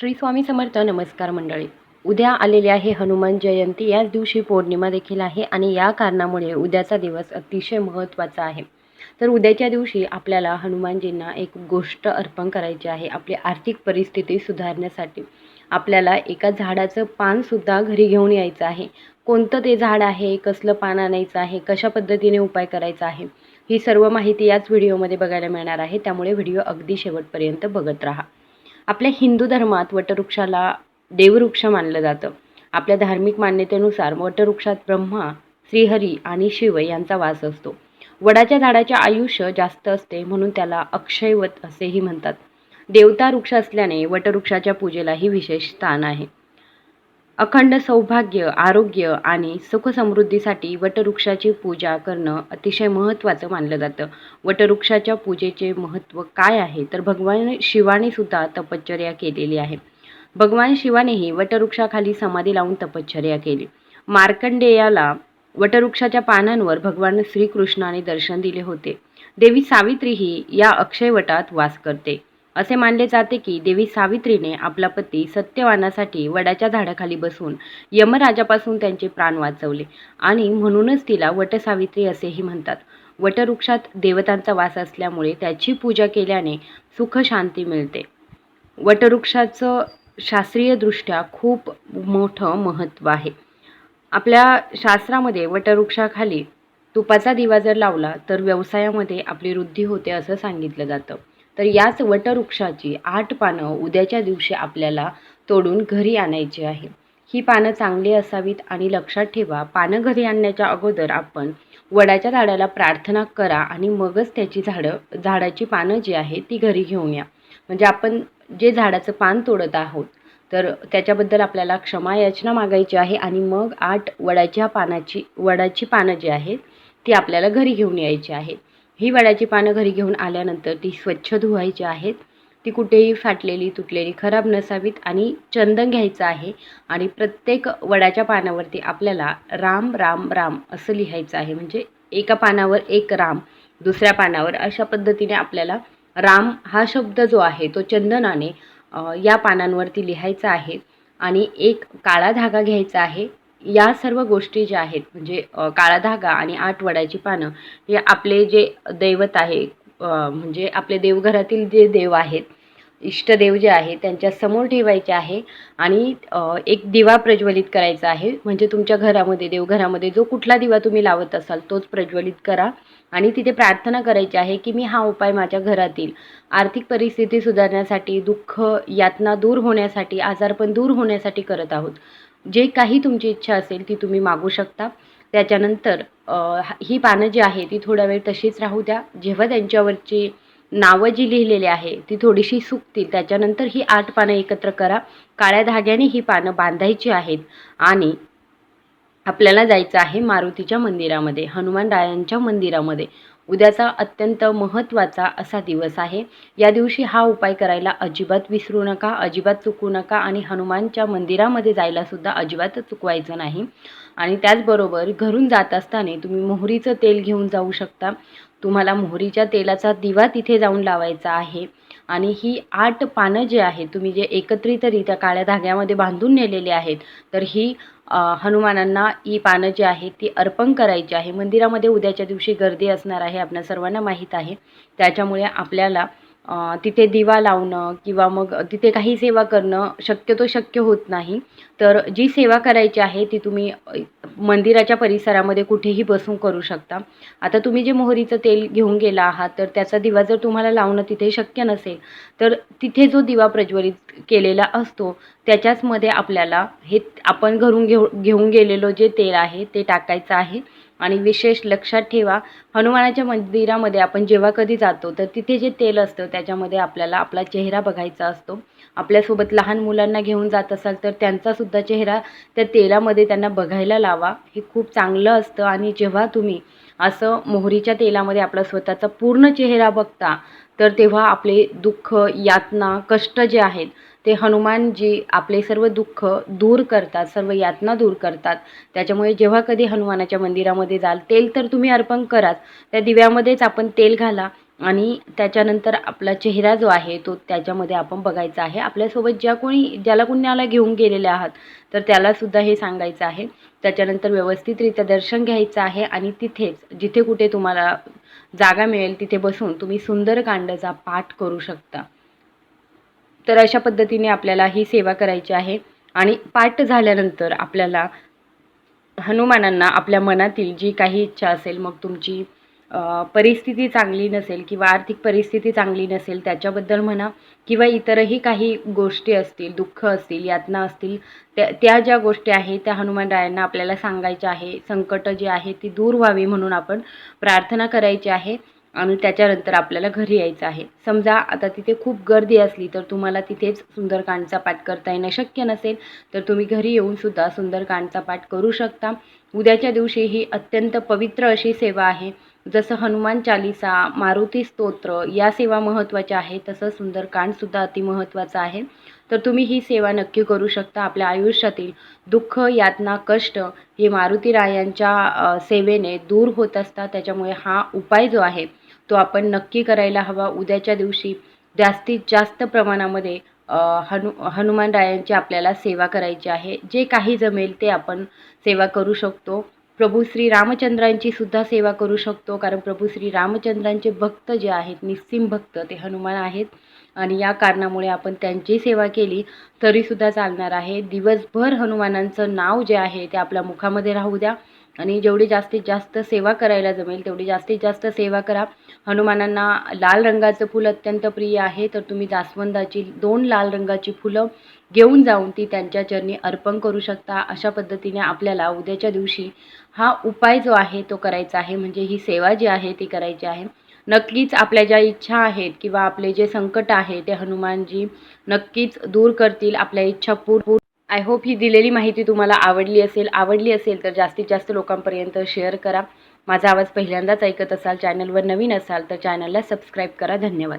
श्री स्वामी समर्थ नमस्कार मंडळी. उद्या आलेली आहे हनुमान जयंती. याच दिवशी पौर्णिमा देखील आहे आणि या कारणामुळे उद्याचा दिवस अतिशय महत्त्वाचा आहे. तर उद्याच्या दिवशी आपल्याला हनुमानजींना एक गोष्ट अर्पण करायची आहे. आपली आर्थिक परिस्थिती सुधारण्यासाठी आपल्याला एका झाडाचं पानसुद्धा घरी घेऊन यायचं आहे. कोणतं ते झाड आहे? कसलं पान आणायचं आहे? कशा पद्धतीने उपाय करायचा आहे? ही सर्व माहिती याच व्हिडिओमध्ये बघायला मिळणार आहे. त्यामुळे व्हिडिओ अगदी शेवटपर्यंत बघत राहा. आपल्या हिंदू धर्मात वटवृक्षाला देववृक्ष मानलं जातं. आपल्या धार्मिक मान्यतेनुसार वटवृक्षात ब्रह्मा श्रीहरी आणि शिव यांचा वास असतो. वडाच्या झाडाचे आयुष्य जास्त असते म्हणून त्याला अक्षयवत असेही म्हणतात. देवता वृक्ष असल्याने वटवृक्षाच्या पूजेलाही विशेष स्थान आहे. अखंड सौभाग्य आरोग्य आणि सुखसमृद्धीसाठी वटवृक्षाची पूजा करणं अतिशय महत्त्वाचं मानलं जातं. वटवृक्षाच्या पूजेचे महत्त्व काय आहे? तर भगवान शिवाने सुद्धा तपश्चर्या केलेली आहे. भगवान शिवानेही वटवृक्षाखाली समाधी लावून तपश्चर्या केली. मार्कंडेयाला वटवृक्षाच्या पानांवर भगवान श्रीकृष्णाने दर्शन दिले होते. देवी सावित्रीही या अक्षयवटात वास करते. असे मानले जाते की देवी सावित्रीने आपला पती सत्यवानासाठी वडाच्या झाडाखाली बसून यमराजापासून त्यांचे प्राण वाचवले. आणि म्हणूनच तिला वटसावित्री असेही म्हणतात. वटवृक्षात देवतांचा वास असल्यामुळे त्याची पूजा केल्याने सुख शांती मिळते. वटवृक्षाचं शास्त्रीयदृष्ट्या खूप मोठं महत्त्व आहे. आपल्या शास्त्रामध्ये वटवृक्षाखाली तुपाचा दिवा जर लावला तर व्यवसायामध्ये आपली वृद्धी होते असं सांगितलं जातं. तर याच वटवृक्षाची आठ पानं उद्याच्या दिवशी आपल्याला तोडून घरी आणायची आहे. ही पानं चांगली असावीत आणि लक्षात ठेवा पानं घरी आणण्याच्या अगोदर आपण वडाच्या झाडाला प्रार्थना करा आणि मगच त्याची झाडं झाडाची पानं जी आहेत ती घरी घेऊन या. म्हणजे आपण जे झाडाचं पान तोडत आहोत तर त्याच्याबद्दल आपल्याला क्षमा याचना मागायची आहे आणि मग आठ वडाच्या पानाची वडाची पानं जी आहेत ती आपल्याला घरी घेऊन यायची आहेत. ही वडाची पानं घरी घेऊन आल्यानंतर ती स्वच्छ धुवायची आहेत. ती कुठेही फाटलेली तुटलेली खराब नसावीत आणि चंदन घ्यायचं आहे आणि प्रत्येक वडाच्या पानावरती आपल्याला राम राम राम असं लिहायचं आहे. म्हणजे एका पानावर एक राम दुसऱ्या पानावर अशा पद्धतीने आपल्याला राम हा शब्द जो आहे तो चंदनाने या पानांवरती लिहायचा आहे आणि एक काळा धागा घ्यायचा आहे. या सर्व गोष्टी ज्या आहेत म्हणजे काळा धागा आणि आठ वडाची पानं हे आपले जे दैवत आहे म्हणजे आपले देवघरातील जे देव आहेत इष्टदेव जे आहे त्यांच्यासमोर ठेवायचे आहे आणि एक दिवा प्रज्वलित करायचा आहे. म्हणजे तुमच्या घरामध्ये देवघरामध्ये जो कुठला दिवा तुम्ही लावत असाल तोच प्रज्वलित करा आणि तिथे प्रार्थना करायची आहे की मी हा उपाय माझ्या घरातील आर्थिक परिस्थिती सुधारण्यासाठी दुःख यातना दूर होण्यासाठी आजारपण दूर होण्यासाठी करत आहोत. जे काही तुमची इच्छा असेल ती तुम्ही मागू शकता. त्याच्यानंतर ही पानं जी आहे ती थोडा वेळ तशीच राहू द्या. जेव्हा त्यांच्यावरची नावं जी लिहिलेली आहे ती थोडीशी सुकतील. त्याच्यानंतर ही आठ पानं एकत्र करा. काळ्या धाग्याने ही पानं बांधायची आहेत आणि आपल्याला जायचं आहे मारुतीच्या मंदिरामध्ये हनुमान रायांच्या मंदिरामध्ये. उद्याचा अत्यंत महत्त्वाचा असा दिवस आहे. या दिवशी हा उपाय करायला अजिबात विसरू नका अजिबात चुकू नका आणि हनुमानच्या मंदिरामध्ये जायलासुद्धा अजिबात चुकवायचं नाही. आणि त्याचबरोबर घरून जात असताना तुम्ही मोहरीचं तेल घेऊन जाऊ शकता. तुम्हाला मोहरीच्या तेलाचा दिवा तिथे जाऊन लावायचा आहे. आणि ही आठ पानं जे आहेत तुम्ही जे एकत्रितरित्या काळ्या धाग्यामध्ये बांधून नेलेले आहेत तर ही हनुमानांना ही पानं जी आहेत ती अर्पण करायची आहे. मंदिरामध्ये उद्याच्या दिवशी गर्दी असणार आहे आपल्या सर्वांना माहीत आहे. त्याच्यामुळे आपल्याला तिथे दिवा लावणं किंवा मग तिथे काही सेवा करणं शक्यतो शक्य होत नाही. तर जी सेवा करायची आहे ती तुम्ही मंदिराच्या परिसरामध्ये कुठेही बसून करू शकता. आता तुम्ही जे मोहरीचं तेल घेऊन गेला आहात तर त्याचा दिवा जर तुम्हाला लावणं तिथे शक्य नसेल तर तिथे जो दिवा प्रज्वलित केलेला असतो त्याच्याचमध्ये आपल्याला हे आपण घरून घेऊ घेऊन गेलेलो जे तेल आहे ते टाकायचं आहे. आणि विशेष लक्षात ठेवा हनुमानाच्या मंदिरामध्ये आपण जेव्हा कधी जातो तर तिथे जे तेल असतं त्याच्यामध्ये आपल्याला आपला चेहरा बघायचा असतो. आपल्यासोबत लहान मुलांना घेऊन जात असाल तर त्यांचासुद्धा चेहरा त्या तेलामध्ये त्यांना बघायला लावा. हे खूप चांगलं असतं. आणि जेव्हा तुम्ही असं मोहरीच्या तेलामध्ये आपला स्वतःचा पूर्ण चेहरा बघता तर तेव्हा आपले दुःख यातना कष्ट जे आहेत ते हनुमानजी आपले सर्व दुःख दूर करतात सर्व यातना दूर करतात. त्याच्यामुळे जेव्हा कधी हनुमानाच्या मंदिरामध्ये जाल तेल तर तुम्ही अर्पण कराच त्या दिव्यामध्येच आपण तेल घाला आणि त्याच्यानंतर आपला चेहरा जो आहे तो त्याच्यामध्ये आपण बघायचा आहे. आपल्यासोबत ज्या कोणी ज्याला कुणाला घेऊन गेलेले आहात तर त्यालासुद्धा हे सांगायचं आहे. त्याच्यानंतर व्यवस्थितरित्या दर्शन घ्यायचं आहे आणि तिथेच जिथे कुठे तुम्हाला जागा मिळेल तिथे बसून तुम्ही सुंदरकांडचा पाठ करू शकता. तर अशा पद्धतीने आपल्याला ही सेवा करायची आहे. आणि पाठ झाल्यानंतर आपल्याला हनुमानांना आपल्या मनातील जी काही इच्छा असेल मग तुमची परिस्थिती चांगली नसेल किंवा आर्थिक परिस्थिती चांगली नसेल त्याच्याबद्दल म्हणा किंवा इतरही काही गोष्टी असतील दुःख असतील यातना असतील त्या त्या ज्या गोष्टी आहेत त्या हनुमानरायांना आपल्याला सांगायच्या आहे संकटं जी आहे ती दूर व्हावी म्हणून आपण प्रार्थना करायची आहे आणि त्याच्यानंतर आपल्याला घरी यायचं आहे. समजा आता तिथे खूप गर्दी असली तर तुम्हाला तिथेच सुंदरकांडचा पाठ करता येणं शक्य नसेल तर तुम्ही घरी येऊन सुद्धा सुंदरकांडचा पाठ करू शकता. उद्याच्या दिवशी ही अत्यंत पवित्र अशी सेवा आहे. जसं हनुमान चालिसा मारुती स्तोत्र या सेवा महत्त्वाच्या आहेत तसं सुंदरकांडसुद्धा अतिमहत्त्वाचं आहे. तर तुम्ही ही सेवा नक्की करू शकता आपल्या आयुष्यातील दुःख यातना कष्ट हे मारुती रायांच्या सेवेने दूर होत असतात. त्याच्यामुळे हा उपाय जो आहे तो आपण नक्की करायला हवा. उद्याच्या दिवशी जास्तीत जास्त प्रमाणामध्ये हनु हनुमान रायांची आपल्याला सेवा करायची आहे. जे काही जमेल ते आपण सेवा करू शकतो. प्रभू श्री रामचंद्रांची सुद्धा सेवा करू शकतो कारण प्रभू श्री रामचंद्रांचे भक्त जे आहेत निस्सिम भक्त ते हनुमान आहेत. आणि या कारणामुळे आपण त्यांची सेवा केली तरीसुद्धा चालणार आहे. दिवसभर हनुमानांचं नाव जे आहे ते आपल्या मुखामध्ये राहू द्या. आणि जेवढी जास्तीत जास्त सेवा करायला जमेल तेवढी जास्तीत जास्त सेवा करा. हनुमानांना लाल रंगाचं फूल अत्यंत प्रिय आहे. तर तुम्ही जास्वंदाची दोन लाल रंगाची फुलं घेऊन जाऊन ती त्यांच्या चरणी अर्पण करू शकता अशा पद्धतीने आपल्याला उद्याच्या दिवशी हा उपाय जो आहे तो करायचा आहे. म्हणजे ही सेवा जी आहे ती करायची आहे. नक्कीच आपल्या ज्या इच्छा आहेत किंवा आपले जे संकट आहे ते हनुमानजी नक्कीच दूर करतील. आपल्या इच्छा पूर्ण आय होप ही दिलेली माहिती तुम्हाला आवडली असेल. आवडली असेल तर जास्तीत जास्त लोकांपर्यंत शेअर करा. माझा आवाज पहिल्यांदाच ऐकत असाल चॅनलवर नवीन असाल तर चॅनलला सबस्क्राईब करा. धन्यवाद.